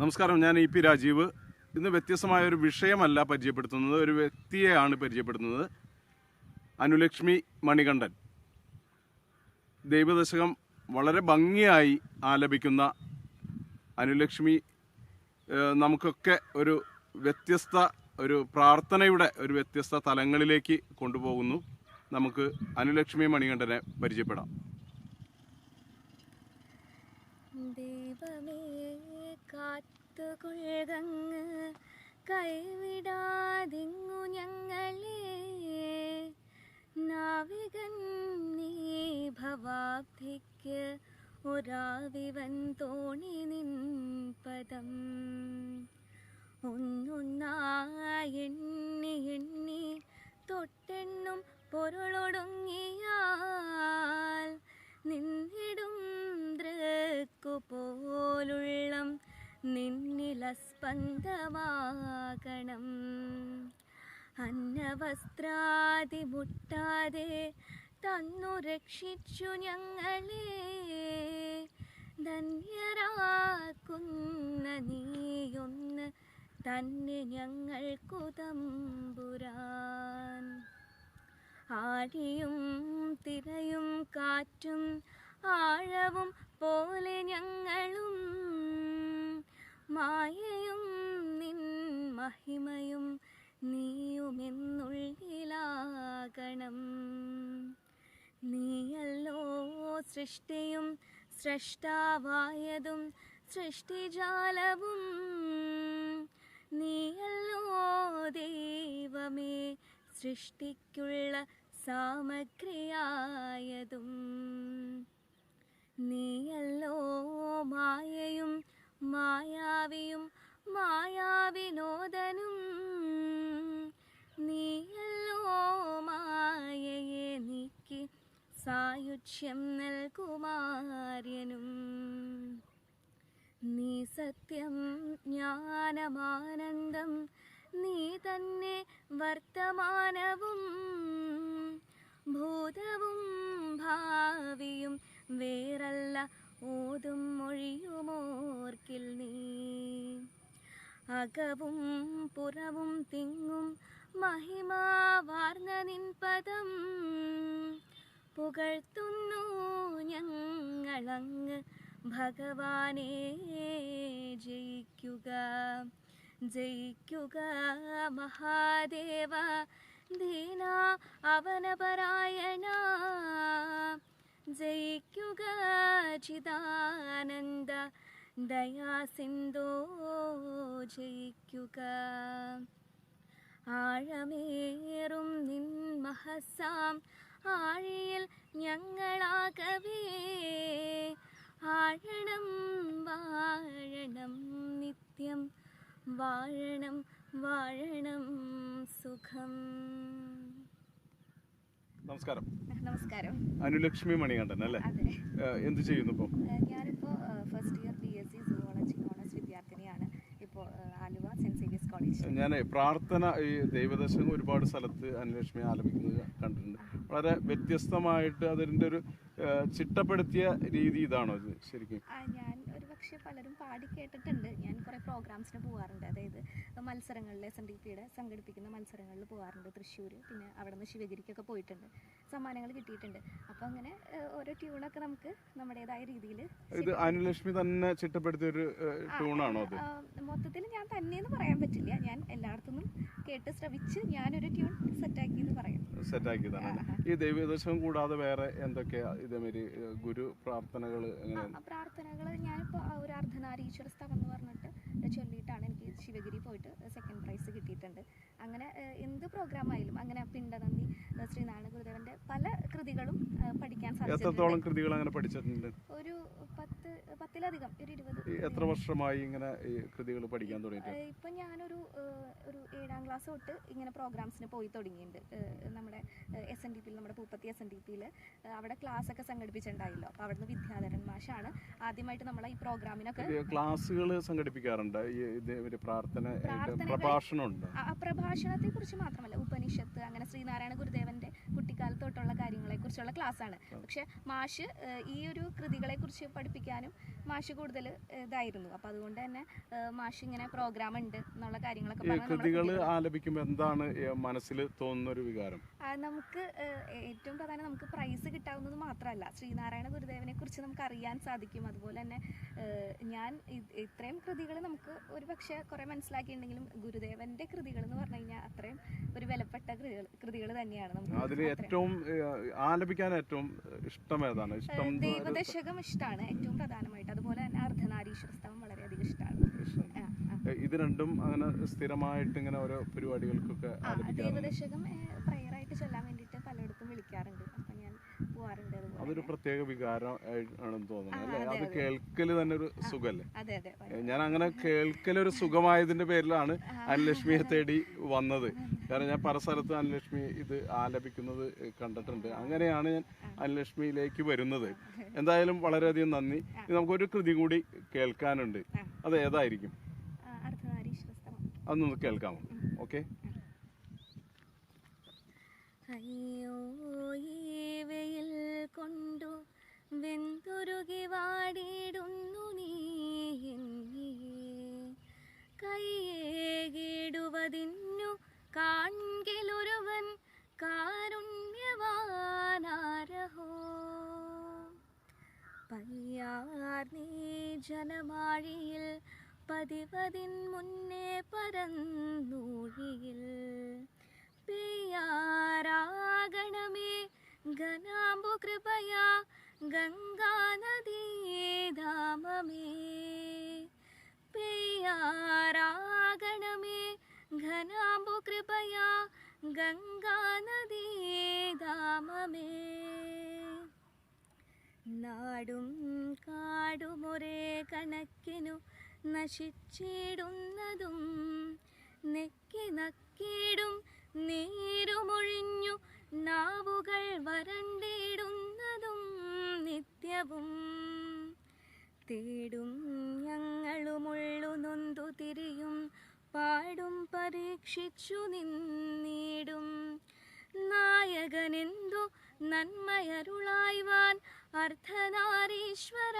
നമസ്കാരം ഞാൻ E P Rajeev. ഇന്ന് വ്യത്യസ്തമായ ഒരു വിഷയമല്ല പരിചയപ്പെടുത്തുന്നത്. ഒരു വ്യക്തിയെയാണ് പരിചയപ്പെടുത്തുന്നത്. അനുലക്ഷ്മി മണികണ്ഠൻ. ദൈവദശകം വളരെ ഭംഗിയായി ആലപിക്കുന്ന അനുലക്ഷ്മി നമുക്കൊക്കെ ഒരു വ്യത്യസ്ത ഒരു പ്രാർത്ഥനയുടെ ഒരു വ്യത്യസ്ത തലങ്ങളിലേക്ക് കൊണ്ടുപോകുന്നു. നമുക്ക് അനുലക്ഷ്മി മണികണ്ഠനെ പരിചയപ്പെടാം. ദൈവമേ കാത്തുകൊള്ളുകങ്ങ് കൈവിടാതിങ്ങു ഞങ്ങളെ. നാവികൻ നീ ഭവാബ്ധിക്ക് ഒരാവിവൻ തോണി നിൻ പദം. ഒന്നൊന്നായി എണ്ണി എണ്ണി തൊട്ടെണ്ണും പൊരുളൊടുങ്ങിയാൽ നിന്നിടും ദൃക്കു പോലുള്ളം നിന്നിലസ്പന്ദമാകണം അന്നവസ്ത്രാതി മുട്ടാതെ തന്നു രക്ഷിച്ചു ഞങ്ങളെ. ധന്യരാക്കുന്ന നീയൊന്ന് തന്നെ ഞങ്ങൾക്കു തമ്പുരാൻ. ആഴിയും തിരയും കാറ്റും ആഴവും പോലെ ഞങ്ങളും മായയും നിൻ മഹിമയും നീയുമെന്നുള്ളിലാകണം. നീയല്ലോ സൃഷ്ടിയും സൃഷ്ടാവായതും സൃഷ്ടിജാലവും. നീയല്ലോ ദൈവമേ സൃഷ്ടിക്കുള്ള സാമഗ്രിയായതും. നീയല്ലോ മായയും മായാവിയും മായാവിനോദനും നീയല്ലോ മായയെ നീക്കി സായുജ്യം നൽകുമാര്യനും. നീ സത്യം ജ്ഞാനമാനന്ദം നീ തന്നെ വർത്തമാനവും ഭൂതവും ഭാവിയും വേറല്ല ഓതും മൊഴിയുമോർക്കിൽ നീ. അകവും പുറവും തിങ്ങും മഹിമാവാർന്ന നിൻ പദം. പുകഴ്ത്തുന്നു ഞങ്ങളങ്ങ് ഭഗവാനെ ജയിക്കുക. ജയിക്കുക മഹാദേവ ദീന അവനപരായണ. ജയിക്കുക ചിദാനന്ദ ദയാസിന്ധോ ജയിക്കുക. ആഴമേറും നിൻ മഹസാം. ആഴിയിൽ ഞങ്ങളാകവേ. ആഴണം വാഴണം നിത്യം വാഴണം വാഴണം സുഖം. നമസ്കാരം. നമസ്കാരം. അനുലക്ഷ്മി മണികണ്ഠൻ അല്ലേ? എന്ത് ചെയ്യുന്നു ഇപ്പം? ഞാനിപ്പോ ഫസ്റ്റ് ഞാൻ പ്രാർത്ഥന ഈ ദൈവദർശനം ഒരുപാട് സ്ഥലത്ത് അന്വേഷണം ആലപിക്കുന്നത് കണ്ടിട്ടുണ്ട്. വളരെ വ്യത്യസ്തമായിട്ട് അതിന്റെ ഒരു ചിട്ടപ്പെടുത്തിയ രീതി ഇതാണോ ഇത് ശരിക്കും? ഞാൻ പക്ഷേ പലരും പാടി കേട്ടിട്ടുണ്ട്. ഞാൻ കുറേ പ്രോഗ്രാംസിന് പോകാറുണ്ട് അതായത് മത്സരങ്ങളിൽ എസ് എൻ ഡി പിയുടെ സംഘടിപ്പിക്കുന്ന മത്സരങ്ങളിൽ പോകാറുണ്ട് തൃശ്ശൂർ പിന്നെ അവിടെ നിന്ന് ശിവഗിരിക്കൊക്കെ പോയിട്ടുണ്ട്. സമ്മാനങ്ങൾ കിട്ടിയിട്ടുണ്ട്. അപ്പോൾ അങ്ങനെ ഓരോ ട്യൂണൊക്കെ നമുക്ക് നമ്മുടേതായ രീതിയിൽ ഇത് അനുലക്ഷ്മി തന്നെ ചിട്ടപ്പെടുത്തിയ ഒരു ട്യൂണാണോ മൊത്തത്തിൽ ഞാൻ തന്നെയെന്ന് പറയാൻ പറ്റില്ല. ഞാൻ എല്ലായിടത്തുനിന്നും കേട്ട് ശ്രമിച്ച് ഞാനൊരു ട്യൂൺ സെറ്റാക്കി എന്ന് പറയാം. സെറ്റാക്കിയതാണ് ഈ ദൈവദർശനം കൂടാതെ വേറെ എന്തൊക്കെയാ ഇതേമാതിരി ഗുരു പ്രാർത്ഥനകൾ പ്രാർത്ഥനകൾ ഞാനിപ്പോൾ ഒരു അർദ്ധനാരീശ്വര സ്ഥലം എന്ന് പറഞ്ഞിട്ട് ചൊല്ലിയിട്ടാണ് എനിക്ക് ശിവഗിരി പോയിട്ട് സെക്കൻഡ് പ്രൈസ് കിട്ടിയിട്ടുണ്ട്. അങ്ങനെ എന്ത് പ്രോഗ്രാം ആയാലും അങ്ങനെ പിണ്ടനന്ദി ശ്രീനാരായണ ഗുരുദേവന്റെ പല കൃതികളും പഠിക്കാൻ എത്രത്തോളം കൃതികൾ അങ്ങനെ പഠിച്ചിട്ടുണ്ട്? ഒരു പത്ത് പത്തിലധികം ഒരു ഇരുപത്. എത്ര വർഷമായി ഇങ്ങനെ കൃതികൾ പഠിക്കാൻ തുടങ്ങിയിട്ട്? ഇപ്പൊ ഞാനൊരു ക്ലാസ് തൊട്ട് ഇങ്ങനെ പ്രോഗ്രാംസിന് പോയി തുടങ്ങിയിട്ടുണ്ട്. നമ്മുടെ എസ് എൻ ഡി പിയിൽ നമ്മുടെ പൂപ്പത്തി എസ് എൻ ഡി പിയിൽ അവിടെ ക്ലാസ് ഒക്കെ സംഘടിപ്പിച്ചിട്ടുണ്ടായില്ലോ. അപ്പോൾ അവിടുന്ന് വിദ്യാധരൻ മാഷാണ് ആദ്യമായിട്ട് നമ്മളെ ഈ പ്രോഗ്രാമിനൊക്കെ ക്ലാസ്സുകൾ സംഘടിപ്പിക്കാറുണ്ട്. പ്രാർത്ഥന ഇത് പ്രാർത്ഥനകൾ- പ്രഭാഷണം ഉണ്ട് ആ പ്രഭാഷണത്തെ കുറിച്ച് മാത്രമല്ല. ഉപനിഷത്ത് അങ്ങനെ ശ്രീനാരായണ കാര്യങ്ങളെ കുറിച്ചുള്ള ക്ലാസ് ആണ് പക്ഷെ മാഷ് ഈ ഒരു കൃതികളെ കുറിച്ച് പഠിപ്പിക്കാനും മാഷ് കൂടുതൽ ഇതായിരുന്നു. അപ്പോൾ അതുകൊണ്ട് തന്നെ മാഷ് ഇങ്ങനെ പ്രോഗ്രാം ഉണ്ട് എന്നുള്ള കാര്യങ്ങളൊക്കെ ഈ കൃതികൾ. ആലപിക്കുമ്പോൾ എന്താണ് മനസ്സിൽ തോന്നുന്ന ഒരു വികാരം? നമുക്ക് ഏറ്റവും പ്രധാനം നമുക്ക് പ്രൈസ് കിട്ടാവുന്നത് മാത്രമല്ല ശ്രീനാരായണ ഗുരുദേവനെ കുറിച്ച് നമുക്ക് അറിയാൻ സാധിക്കും. അതുപോലെ തന്നെ ഞാൻ ഇത്രയും കൃതികൾ നമുക്ക് ഒരു പക്ഷേ കുറേ മനസ്സിലാക്കിയിട്ടുണ്ടെങ്കിലും ഗുരുദേവന്റെ കൃതികൾ എന്ന് പറഞ്ഞു കഴിഞ്ഞാൽ അത്രയും ഒരു വിലപ്പെട്ട കൃതികൾ കൃതികൾ തന്നെയാണ് നമുക്ക് അതിൽ ഏറ്റവും ആലപിക്കാൻ ഏറ്റവും ഇഷ്ടം ഏതാണ്? ഇഷ്ടം ദൈവദശകം ഇഷ്ടമാണ് ഏറ്റവും പ്രധാനമായിട്ട്. അതുപോലെ തന്നെ അർദ്ധനാരീശ്വര സ്ഥലം വളരെയധികം ഇഷ്ടമാണ്. ഇത് രണ്ടും അങ്ങനെ സ്ഥിരമായിട്ട് ഇങ്ങനെ ഓരോ പരിപാടികൾക്കൊക്കെ ദൈവദശകം പ്രയറായിട്ട് ചൊല്ലാൻ അതൊരു പ്രത്യേക വികാരം ആണെന്ന് തോന്നുന്നു അല്ലേ? അത് കേൾക്കൽ കേൾക്കൽ തന്നെ ഒരു സുഖല്ലേ? ഞാൻ അങ്ങനെ കേൾക്കലൊരു സുഖമായതിന്റെ പേരിലാണ് അനലക്ഷ്മിയെ തേടി വന്നത്. കാരണം ഞാൻ പല സ്ഥലത്ത് അനലക്ഷ്മി ഇത് ആലപിക്കുന്നത് കണ്ടിട്ടുണ്ട്. അങ്ങനെയാണ് ഞാൻ അനലക്ഷ്മിയിലേക്ക് വരുന്നത്. എന്തായാലും വളരെയധികം നന്ദി. നമുക്കൊരു കൃതി കൂടി കേൾക്കാനുണ്ട്. അത് ഏതായിരിക്കും? അതൊന്ന് കേൾക്കാമോ? ഓക്കെ. അയ്യോ കൊണ്ടു വെന്തുരുകി വാടിയിടുന്നു നീ കൈയേകിടുവതിന്നു കാൺകിലൊരുവൻ കാരുണ്യവാനാരഹോ. പയ്യാർ നീ ജനമാഴിയിൽ പതിവതിൻ മുന്നേ പരന്നൂഴിയിൽ. പെയ്യാരാഗണമേ ഘനാംബു കൃപയാ ഗംഗാനദീധാമമേ പെയ്യാരാഗണമേ ഘനാംബു കൃപയാ ഗംഗാനദീധാമമേ നാടും കാടുമൊരേ കണക്കിനു നശിച്ചിടുന്നതും നെക്കി നക്കിടും നീരുമൊഴിഞ്ഞു നാവുകൾ വരണ്ടിടുന്നതും നിത്യവും. തേടും ഞങ്ങളുമുള്ളു നൊന്തു തിരിയും പാടും പരീക്ഷിച്ചു നിന്നിടും നായകനെന്തു നന്മയരുളായ്വാൻ അർദ്ധനാരീശ്വര.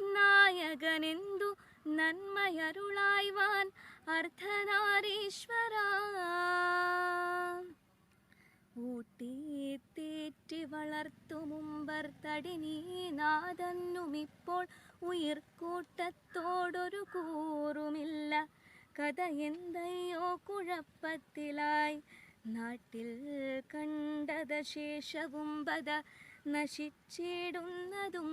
നായകനെന്തു നന്മയരുളായ്വാൻ അർദ്ധനാരീശ്വര. മുമ്പർ തടിനീ നാദന്നുമിപ്പോൾ. ഉയിർക്കൂട്ടത്തോടൊരു കൂറുമില്ല. കഥ എന്തയ്യോ കുഴപ്പത്തിലായി. നാട്ടിൽ കണ്ടത ശേഷവും പത. നശിച്ചിടുന്നതും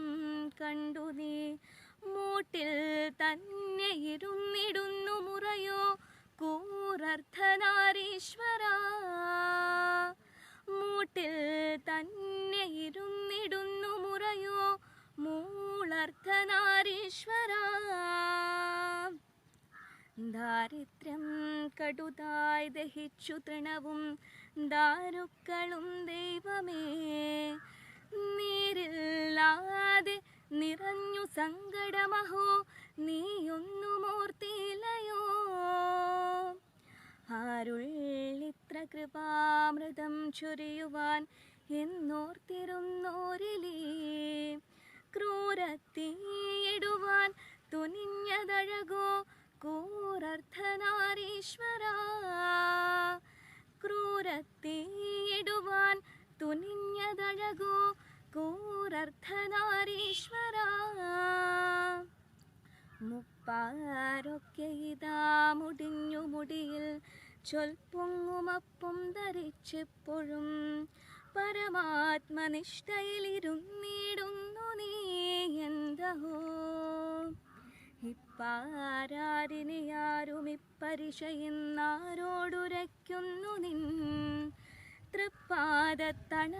കണ്ടു നീ. മൂട്ടിൽ തന്നെ ഇരുന്നിടുന്നു മുറയോ. കൂറർത്ഥനാരീശ്വര. മൂട്ടിൽ തന്നെ മൂളർത്ഥനാരീശ്വര ദാരിദ്ര്യം കടുതായി ദഹിച്ചു തൃണവും ദാരുക്കളും ദൈവമേ. നീരില്ലാതെ നിറഞ്ഞു സങ്കടമഹോ നീയൊന്നു മൂർത്തിയിലയോ ആരുള്ളിത്ര കൃപാമൃതം ചൊരിയുവാൻ എന്നോർത്തിരുന്നോരിലേ. ക്രൂരത്തീയിടുവാൻ തുനിഞ്ഞതഴകോ? കൂറർത്ഥനാരീശ്വര ക്രൂരത്തീയിടുവാൻ തുനിഞ്ഞതഴകോ? കൂറർത്ഥനാരീശ്വര മുപ്പാരൊക്കെ ഇതാ മുടിഞ്ഞു മുടിയിൽ ചൊൽപ്പൊങ്ങുമപ്പം ധരിച്ചെപ്പോഴും പരമാത്മനിഷ്ഠയിലിരുന്നിടും എന്തഹോ ഇപ്പാരാരിനെയാരും ഇപ്പരിശയെന്നാരോടുരയ്ക്കുന്നു നിൻ തൃപ്പാദത്തണലിന്നിയെ